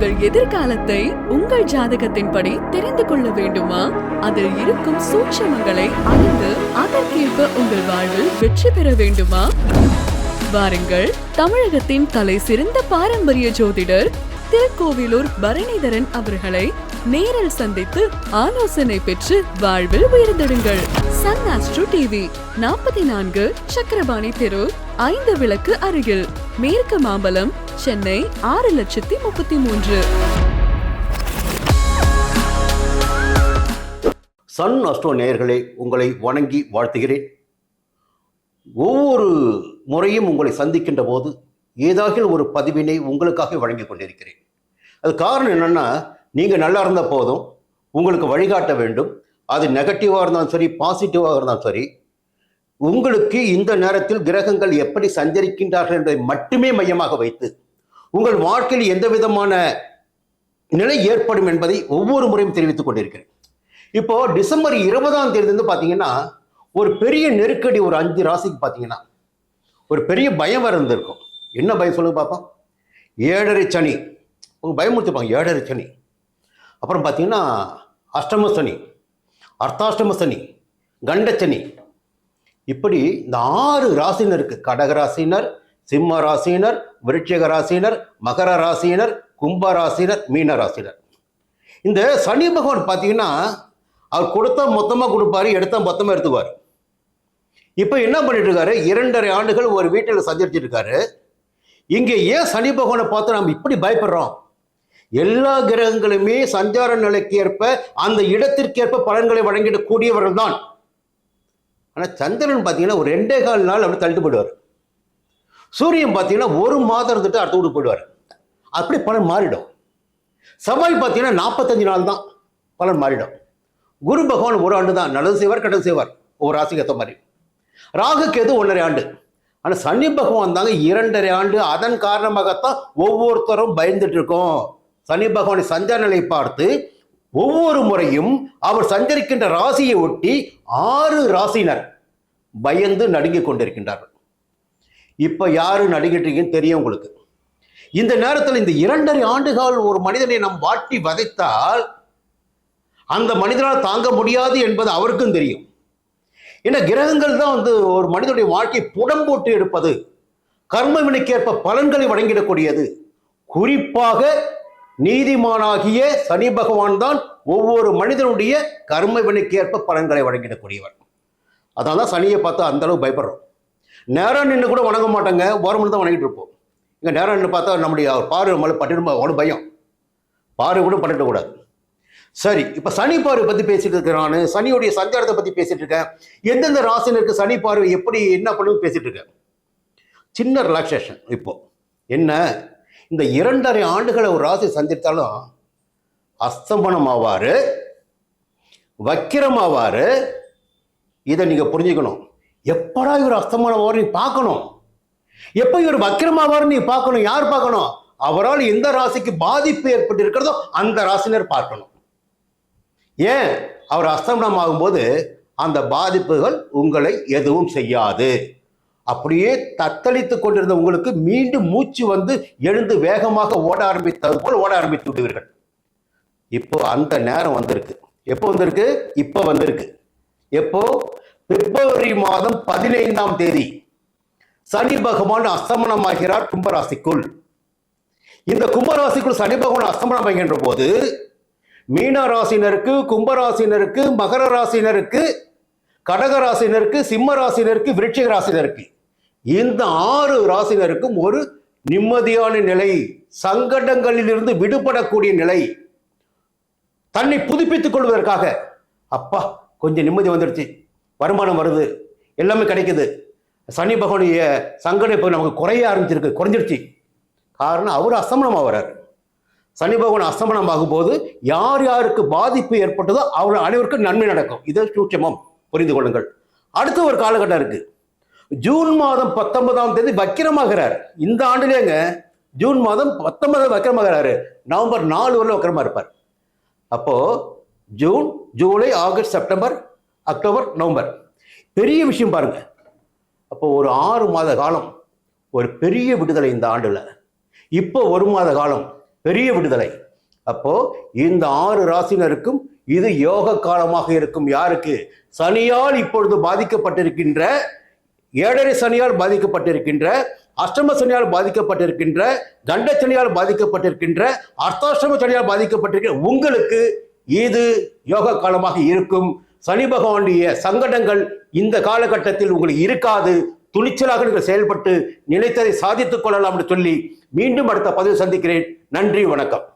உங்கள் எதிர்காலத்தை உங்கள் ஜாதகத்தின்படி தெரிந்து கொள்ள வேண்டுமா? அதில் இருக்கும் சூட்சமங்களை அறிந்து அதற்கேற்ப உங்கள் வாழ்வில் வெற்றி பெற வேண்டுமா? வாருங்கள் தமிழகத்தின் தலை சிறந்த பாரம்பரிய ஜோதிடர் திருக்கோவிலூர் பரணிதரன் அவர்களை நேரில் சந்தித்து ஆலோசனை பெற்று வாழ்வில் உயர்ந்திடுங்கள். சன் ஆஸ்ட்ரோ டிவி நாற்பத்தி நான்கு சக்கரபாணி தெரு ஐந்து விளக்கு அருகில். மேற்கு மாம்பலம் சென்னை ஆறு லட்சத்தி முப்பத்தி மூன்று. சன் அஸ்ட்ரோ நேயர்களே உங்களை வணங்கி வாழ்த்துகிறேன். ஒவ்வொரு முறையும் உங்களை சந்திக்கின்ற போது ஏதாகில் ஒரு பதிவினை உங்களுக்காக வழங்கி கொண்டிருக்கிறேன். அது காரணம் என்னன்னா நீங்கள் நல்லா இருந்த போதும் உங்களுக்கு வழிகாட்ட வேண்டும். அது நெகட்டிவாக இருந்தாலும் சரி பாசிட்டிவாக இருந்தாலும் சரி உங்களுக்கு இந்த நேரத்தில் கிரகங்கள் எப்படி சஞ்சரிக்கின்றார்கள் என்பதை மட்டுமே மையமாக வைத்து உங்கள் வாழ்க்கையில் எந்த விதமான நிலை ஏற்படும் என்பதை ஒவ்வொரு முறையும் தெரிவித்துக் கொண்டிருக்கிறேன். இப்போ டிசம்பர் இருபதாம் தேதி வந்து பார்த்தீங்கன்னா ஒரு பெரிய நெருக்கடி ஒரு அஞ்சு ராசிக்கு பார்த்தீங்கன்னா ஒரு பெரிய பயம் வர இருந்திருக்கும். என்ன பயம் சொல்லுங்க பார்ப்போம் ஏழரை சனி. உங்க பயமுறுத்திப்பாங்க ஏழரை சனி. அப்புறம் பார்த்தீங்கன்னா அஷ்டம சனி அர்த்தாஷ்டம சனி கண்டச்சனி இப்படி இந்த ஆறு ராசினருக்கு கடக ராசினர் சிம்ம ராசினர் விருட்சிக ராசினர் மகர ராசினர் கும்ப ராசினர் மீன ராசினர் இந்த சனி பகவான் பார்த்தீங்கன்னா அவர் கொடுத்தா மொத்தமாக கொடுப்பாரு எடுத்த மொத்தமாக எடுத்துவார் இப்போ என்ன பண்ணிட்டு இருக்காரு இரண்டரை ஆண்டுகள் ஒரு வீட்டில் சஞ்சரிச்சுட்டு இருக்காரு இங்கே ஏன் சனி பகவானை பார்த்து நம்ம இப்படி பயப்படுறோம்? எல்லா கிரகங்களுமே சஞ்சார நிலைக்கு ஏற்ப அந்த இடத்திற்கேற்ப பலன்களை வழங்கிடக்கூடியவர்கள் தான் ஆனால் சந்திரன் பார்த்தீங்கன்னா ஒரு ரெண்டே கால் நாள் அப்படி தள்ளிட்டு போயிடுவார். சூரியன் பார்த்தீங்கன்னா ஒரு மாதம் இருந்துட்டு அடுத்த வீட்டுக்கு போயிடுவார். அப்படி பலன் மாறிடும். செவ்வாய் பார்த்தீங்கன்னா நாற்பத்தஞ்சு நாள் தான் பலன் மாறிடும். குரு பகவான் ஒரு ஆண்டு தான் நல்லது செய்வார் கெட்டது செய்வார். ஒரு ராசிக்கு ஏற்ற மாதிரி. ராகுக்கு எது ஒன்றரை ஆண்டு. ஆனால் சனி பகவான் தாங்க இரண்டரை ஆண்டு அதன் காரணமாகத்தான் ஒவ்வொருத்தரும் பயந்துட்டு இருக்கோம். சனி பகவானை சஞ்சார நிலை பார்த்து ஒவ்வொரு முறையும் அவர் சஞ்சரிக்கின்ற ராசியை ஒட்டி ஆறு ராசினர் பயந்து நடுங்கிக் கொண்டிருக்கின்றார்கள். இப்போ யாரு நடுங்கிட்டீங்கன்னு தெரியும் உங்களுக்கு. இந்த நேரத்தில் இந்த இரண்டரை ஆண்டுகால் ஒரு மனிதனை நாம் வாட்டி வதைத்தால் அந்த மனிதனால் தாங்க முடியாது என்பது அவருக்கும் தெரியும். ஏன்னா கிரகங்கள் தான் வந்து ஒரு மனிதனுடைய வாழ்க்கை புடம் போட்டு எடுப்பது கர்மவினைக்கேற்ப பலன்களை வழங்கிடக்கூடியது. குறிப்பாக நீதிமானாகிய சனி பகவான் தான் ஒவ்வொரு மனிதனுடைய கர்ம வினைக்கேற்ப பலன்களை வழங்கிடக்கூடியவர். அதனால தான் சனியை பார்த்து அந்த அளவு பயப்படுறோம். நேரம் நின்று கூட வணங்க மாட்டாங்க. ஓரமனு தான் வணங்கிட்டு இருப்போம். இங்கே நேரம் நின்று பார்த்தா நம்முடைய அவர் பார்வை மலை பட்டிருமா அவ்வளோ பயம். பார்வை கூட பட்டுடக்கூடாது சரி இப்போ சனி பார்வை பற்றி பேசிட்டு இருக்கேன் நான். சனியுடைய சஞ்சாரத்தை பற்றி பேசிட்டு இருக்கேன். எந்தெந்த ராசினருக்கு சனி பார்வை எப்படி என்ன பண்ணுன்னு பேசிட்டு இருக்கேன். சின்ன ரிலாக்ஸேஷன் இப்போ. என்ன? இந்த இரண்டரை ஆண்டுகளை ஒரு ராசி சந்தித்தாலும் அஸ்தம்பனம் ஆவார் வக்கிரம் ஆவார் இதை நீங்கள் புரிஞ்சுக்கணும். எப்படா இவர் அஸ்தமனம் ஆவார் நீ பார்க்கணும்? எப்போ இவர் வக்கிரமாவார் நீ பார்க்கணும்? யார் பார்க்கணும்? அவரால் எந்த ராசிக்கு பாதிப்பு ஏற்பட்டு இருக்கிறதோ அந்த ராசினர் பார்க்கணும். ஏன்? அவர் அஸ்தமனம் ஆகும்போது அந்த பாதிப்புகள் உங்களை எதுவும் செய்யாது. அப்படியே தத்தளித்து கொண்டிருந்த உங்களுக்கு மீண்டும் மூச்சு வந்து எழுந்து வேகமாக ஓட ஆரம்பித்தது போல் ஓட ஆரம்பித்து விடுவீர்கள். இப்போ அந்த நேரம் வந்திருக்கு. எப்போ வந்திருக்கு? இப்போ வந்திருக்கு. எப்போ? பிப்ரவரி மாதம் பதினைந்தாம் தேதி. சனி பகவான் அஸ்தமனமாகிறார் கும்பராசிக்குள். இந்த கும்பராசிக்குள் சனி பகவான் அஸ்தமனமாகின்ற போது மீன ராசினருக்கு கும்பராசினருக்கு மகர ராசினருக்கு கடக ராசினருக்கு சிம்ம ராசினருக்கு விருட்சிக ராசினருக்கு இந்த ஆறு ராசினருக்கும் ஒரு நிம்மதியான நிலை சங்கடங்களிலிருந்து விடுபடக்கூடிய நிலை. தன்னை புதுப்பித்துக் கொள்வதற்காக அப்பா கொஞ்சம் நிம்மதி வந்துடுச்சு. வருமானம் வருது. எல்லாமே கிடைக்குது. சனி பகவானுடைய சங்கடம் இப்போ நமக்கு குறைய ஆரம்பிச்சிருக்கு குறைஞ்சிருச்சு. காரணம் அவர் அசமணம் ஆகிறார் சனி பகவான் அசமணம் ஆகும்போது யார் யாருக்கு பாதிப்பு ஏற்பட்டதோ அவர் அனைவருக்கும் நன்மை நடக்கும். இது சூட்சமம். புரிந்து கொள்ளுங்கள். அடுத்த ஒரு காலகட்டம் இருக்குது ஜூன் மாதம் பத்தொன்பதாம் தேதி வக்கிரமாகிறார். இந்த ஆண்டுலேங்க ஜூன் மாதம் பத்தொன்பதாம் வக்கிரமாகிறாரு. நவம்பர் நாலு வரல வக்கிரமா இருப்பார். அப்போ June July August September October November. பெரிய விஷயம் பாருங்க. அப்போ ஒரு ஆறு மாத காலம் ஒரு பெரிய விடுதலை இந்த ஆண்டுல. இப்போ ஒரு மாத காலம் பெரிய விடுதலை. அப்போ இந்த ஆறு ராசினருக்கும் இது யோக காலமாக இருக்கும். யாருக்கு? சனியால் இப்பொழுது பாதிக்கப்பட்டிருக்கின்ற ஏழரை சனியால் பாதிக்கப்பட்டிருக்கின்ற அஷ்டம சனியால் பாதிக்கப்பட்டிருக்கின்ற கண்ட சனியால் பாதிக்கப்பட்டிருக்கின்ற அர்த்தாஷ்டம சனியால் பாதிக்கப்பட்டிருக்கிற உங்களுக்கு இது யோக காலமாக இருக்கும். சனி பகவானுடைய சங்கடங்கள் இந்த காலகட்டத்தில் உங்களுக்கு இருக்காது. துணிச்சலாக நீங்கள் செயல்பட்டு நினைத்ததை சாதித்துக் கொள்ளலாம் என்று சொல்லி மீண்டும் அடுத்த பதிவு சந்திக்கிறேன். நன்றி வணக்கம்.